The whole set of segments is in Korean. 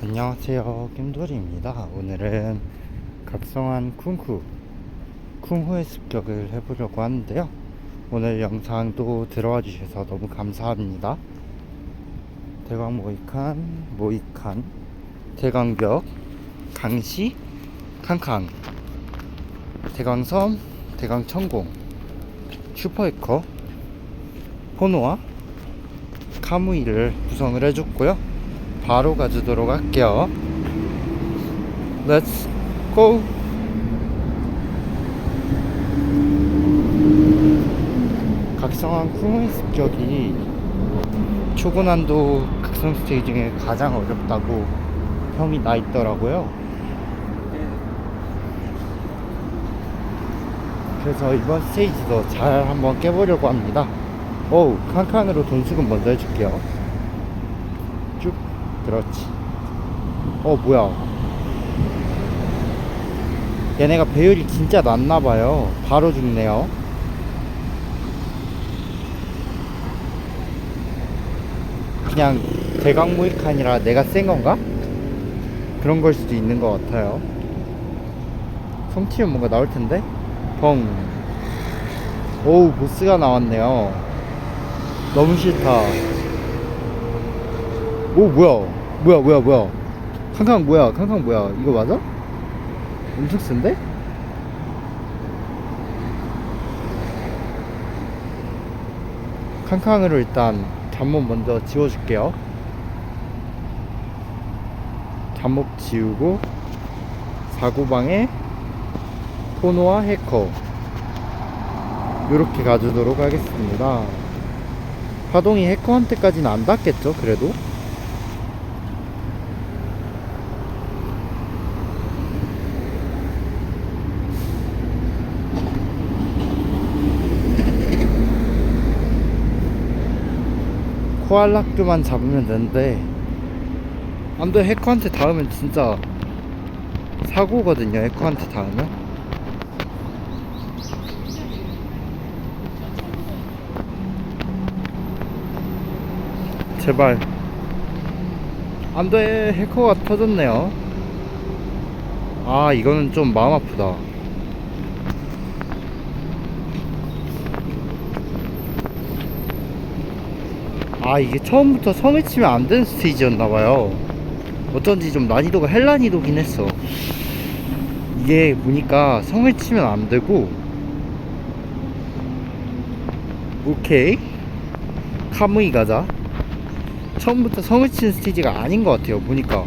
안녕하세요. 겜돌이입니다. 오늘은 각성한 쿵후 쿵후의 습격을 해보려고 하는데요. 오늘 영상도 들어와 주셔서 너무 감사합니다. 대광 모이칸 모이칸 대광벽 강시 康康 대광섬 대광천공 슈퍼에커 호노와 카무이를 구성을 해줬고요 바로 가주도록 할게요. Let's go. 각성한 쿠무이 습격이 초고난도 각성 스테이지 중에 가장 어렵다고 평이 나 있더라고요. 그래서 이번 스테이지도 잘 한번 깨보려고 합니다. 오, 칸칸으로 돈수금 먼저 해줄게요. 쭉 그렇지. 어 뭐야. 얘네가 배율이 진짜 낮나봐요. 바로 죽네요. 그냥 모이칸이라 내가 센 건가? 그런 걸 수도 있는 것 같아요. 성치면 뭔가 나올 텐데? 펑. 오우 보스가 나왔네요. 너무 싫다. 오 뭐야 뭐야 뭐야 뭐야 캉캉 뭐야 캉캉 뭐야 이거 맞아? 엄청 쓴데? 캉캉으로 일단 잠목 먼저 지워줄게요 잠목 지우고 사고방에 포노와 해커 이렇게 가주도록 하겠습니다 파동이 해커한테까지는 안 닿겠죠 그래도? 코알라크만 잡으면 되는데 안돼 해커한테 닿으면 진짜 사고거든요 해커한테 닿으면. 제발. 안돼 해커가 터졌네요. 아 이거는 좀 마음 아프다 아 이게 처음부터 성에 치면 안 되는 스테이지였나봐요. 어쩐지 좀 난이도가 헬난이도긴 했어. 이게 보니까 성에 치면 안 되고 오케이. 카무이 가자. 처음부터 성을 치는 스테이지가 아닌 것 같아요 보니까.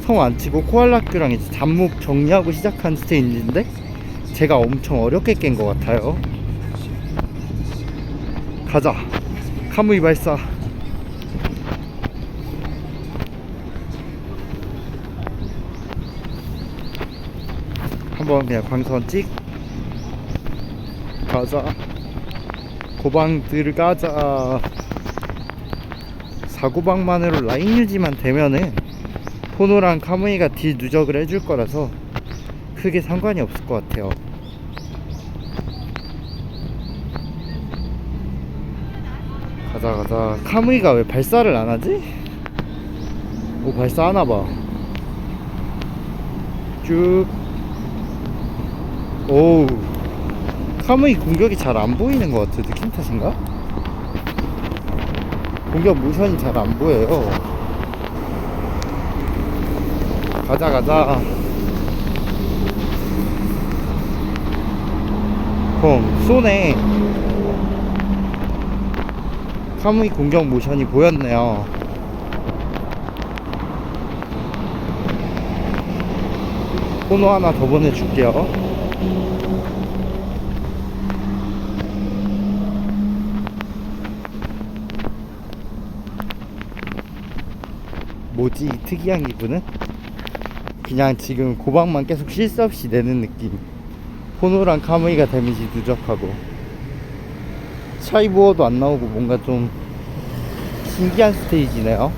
성 안 치고 코알라큐랑 이제 잡목 정리하고 시작한 스테이지인데 제가 엄청 어렵게 깬 것 같아요. 가자 카무이 발사. 한번 그냥 광선 찍. 가자. 고방 들어가자. 사고방만으로 라인 유지만 되면은 포노랑 카무이가 딜 누적을 해줄 거라서 크게 상관이 없을 것 같아요 가자 가자 카무이가 왜 발사를 안 하지? 오 발사 하나 봐. 쭉. 오우. 카무이 공격이 잘 안 보이는 것 같아. 느낌 탓인가? 공격 모션이 잘 안 보여요. 가자 가자. 콩 쏘네. 카무이 공격 모션이 보였네요. 코너 하나 더 보내줄게요. 뭐지 이 특이한 기분은? 그냥 지금 고방만 계속 쉴새 없이 내는 느낌. 포노랑 카무이가 데미지 누적하고 차이보어도 안 나오고 뭔가 좀 신기한 스테이지네요.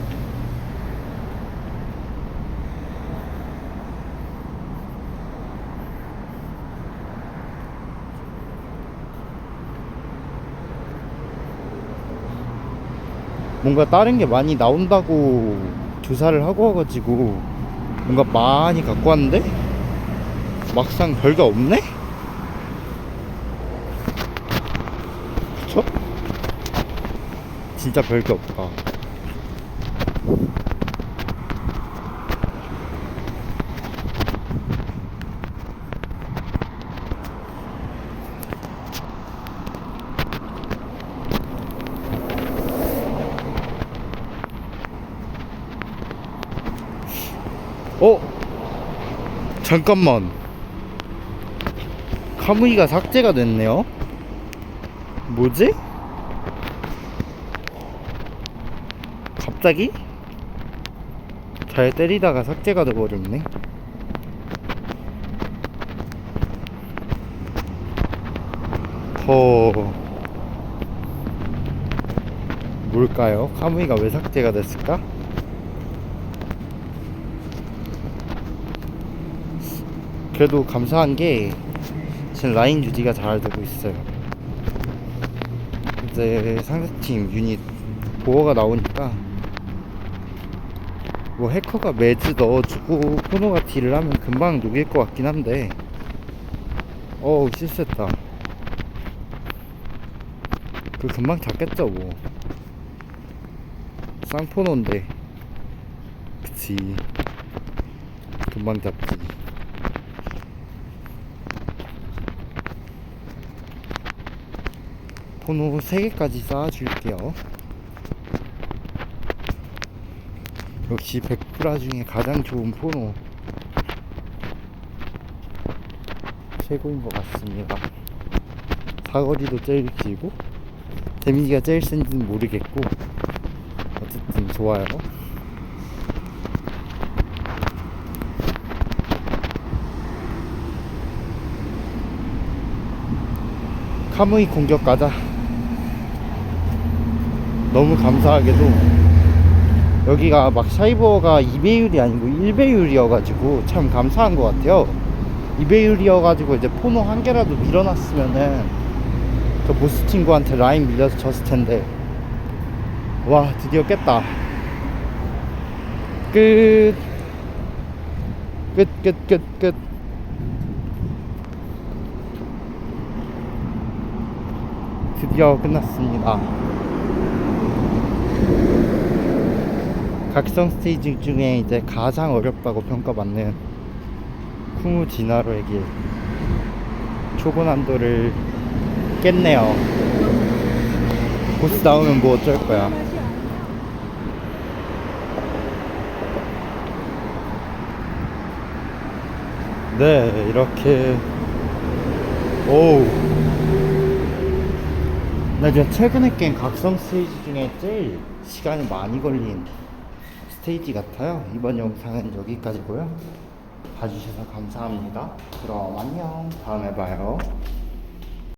뭔가 다른 게 많이 나온다고 조사를 하고 와가지고 뭔가 많이 갖고 왔는데 막상 별거 없네? 그쵸? 진짜 별게 없다. 어? 잠깐만. 카무이가 삭제가 됐네요. 뭐지? 갑자기? 잘 때리다가 삭제가 돼버렸네. 허. 뭘까요? 카무이가 왜 삭제가 됐을까? 그래도 감사한 게 지금 라인 유지가 잘 되고 있어요. 이제 상대팀 유닛 보호가 나오니까 뭐 해커가 매즈 넣어주고 포노가 딜을 하면 금방 녹일 것 같긴 한데 어우 실수했다. 그 금방 잡겠죠 뭐. 쌍포노인데 그치 금방 잡지. 포노 3개까지 쌓아줄게요. 역시 백프라 중에 가장 좋은 포노. 최고인 것 같습니다. 사거리도 제일 길고, 데미지가 제일 센지는 모르겠고, 어쨌든 좋아요. 카무이 공격 가자. 너무 감사하게도 여기가 막 샤이버가 2배율이 아니고 1배율이어가지고 참 감사한 것 같아요. 2배율이어가지고 이제 포노 한 개라도 밀어놨으면은 그 보스 친구한테 라인 밀려서 졌을 텐데 와 드디어 깼다. 끝. 끝, 끝, 끝, 끝. 드디어 끝났습니다. 각성 스테이지 중에 이제 가장 어렵다고 평가받는 쿠무 진화로의 길 초보 난도를 깼네요. 보스 나오면 뭐 어쩔 거야. 네, 이렇게 오우 나 지금 최근에 깬 각성 스테이지 중에 제일 시간이 많이 걸린 스테이지 같아요. 이번 영상은 여기까지고요. 봐주셔서 감사합니다. 그럼 안녕. 다음에 봐요.